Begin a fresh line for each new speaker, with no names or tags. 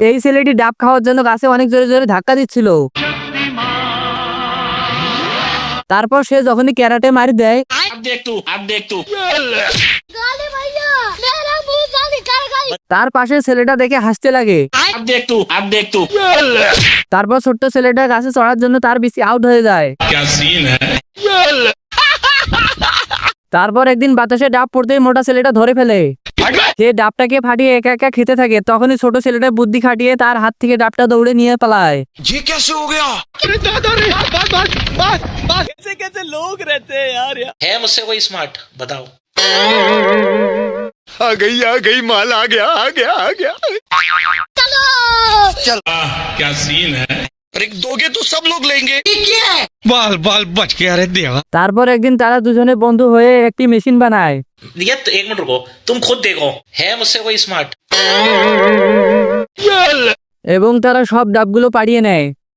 এই ছেলেটি ডাব খাওয়ার জন্য গাছে অনেক জোরে জোরে ধাক্কা দিচ্ছিল। তারপর সে যখনই ক্যারাটে মারি দেয়, তার পাশে ছেলেটা দেখে হাসতে লাগে। তারপর ছোট্ট ছেলেটা গাছে চড়ার জন্য তার বেশি আউট হয়ে যায়। তারপর একদিন বাতাসে ডাব পড়তেই মোটা ছেলেটা ধরে ফেলে। সে ডাবটাকে ফাটিয়ে একা একা খেতে থাকে তখনই ছোট ছেলেটা বুদ্ধি খাটিয়ে তার হাত থেকে ডাবটা দৌড়ে নিয়ে পালায়
ये कैसे हो गया
है मुझसे कोई स्मार्ट बताओ
आ गई आ गई माल आ गया आ गया आ गया
क्या सीन है
अरे दोगे तो सब लोग लेंगे बाल बाल बच गया अरे देवा
তারপর একদিন তারা দুজনে বন্ধু হয়ে একটি মেশিন বানায়
ये तो एक मिनट रुको तुम खुद देखो है मुझसे कोई स्मार्ट
এবং তারা সব ডাবগুলো পাড়িয়ে নেয়